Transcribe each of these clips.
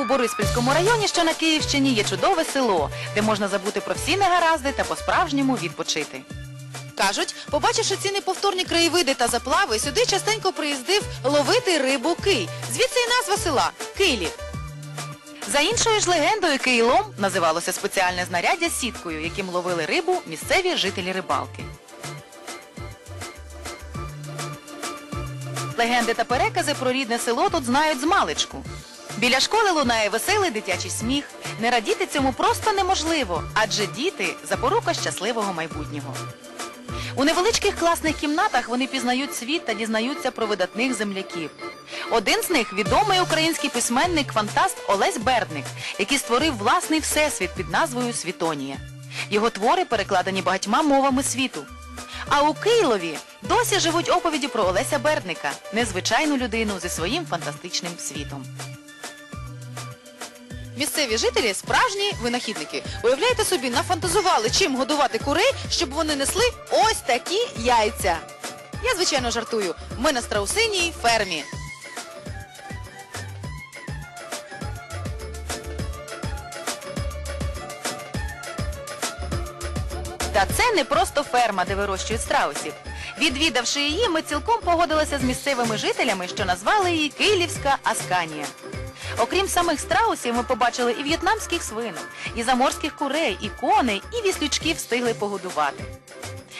У Бориспільському районі, що на Київщині, є чудове село, де можна забути про всі негаразди та по-справжньому відпочити. Кажуть, побачивши ці неповторні краєвиди та заплави, сюди частенько приїздив ловити рибу кий. Звідси і назва села Кийлів. За іншою ж легендою, кийлом називалося спеціальне знаряддя сіткою, яким ловили рибу місцеві жителі рибалки. Легенди та перекази про рідне село тут знають з маличку. Біля школи лунає веселий дитячий сміх. Не радіти цьому просто неможливо, адже діти запорука щасливого майбутнього. У невеличких класних кімнатах вони пізнають світ та дізнаються про видатних земляків. Один з них відомий український письменник фантаст Олесь Бердник, який створив власний всесвіт під назвою Світонія. Його твори перекладені багатьма мовами світу. А у Києві досі живуть оповіді про Олеся Бердника, незвичайну людину зі своїм фантастичним світом. Місцеві жителі справжні винахідники. Уявляєте собі, нафантазували, чим годувати курей, щоб вони несли ось такі яйця. Я, звичайно, жартую. Ми на страусиній фермі. Та це не просто ферма, де вирощують страусів. Відвідавши її, ми цілком погодилися з місцевими жителями, що назвали її Київська Асканія. Окрім самих страусів, ми побачили і в'єтнамських свинок, і заморських курей, і коней, і віслючків встигли погодувати.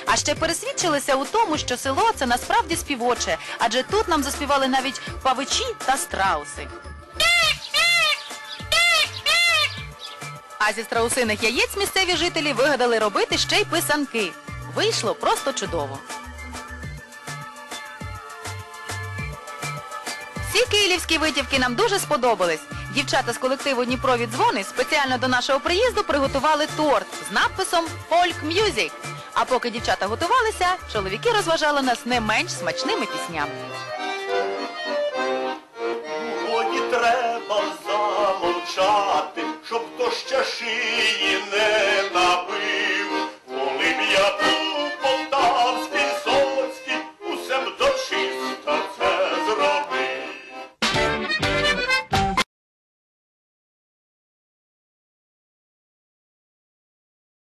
А ще пересвідчилися у тому, що село це насправді співоче, адже тут нам заспівали навіть павичі та страуси. А зі страусиних яєць місцеві жителі вигадали робити ще й писанки. Вийшло просто чудово. Всі київські витівки нам дуже сподобались. Дівчата з колективу Дніпро відзвони спеціально до нашого приїзду приготували торт з надписом Folk Music. А поки дівчата готувалися, чоловіки розважали нас не менш смачними піснями. Годі треба замовчати, щоб хто ще шиї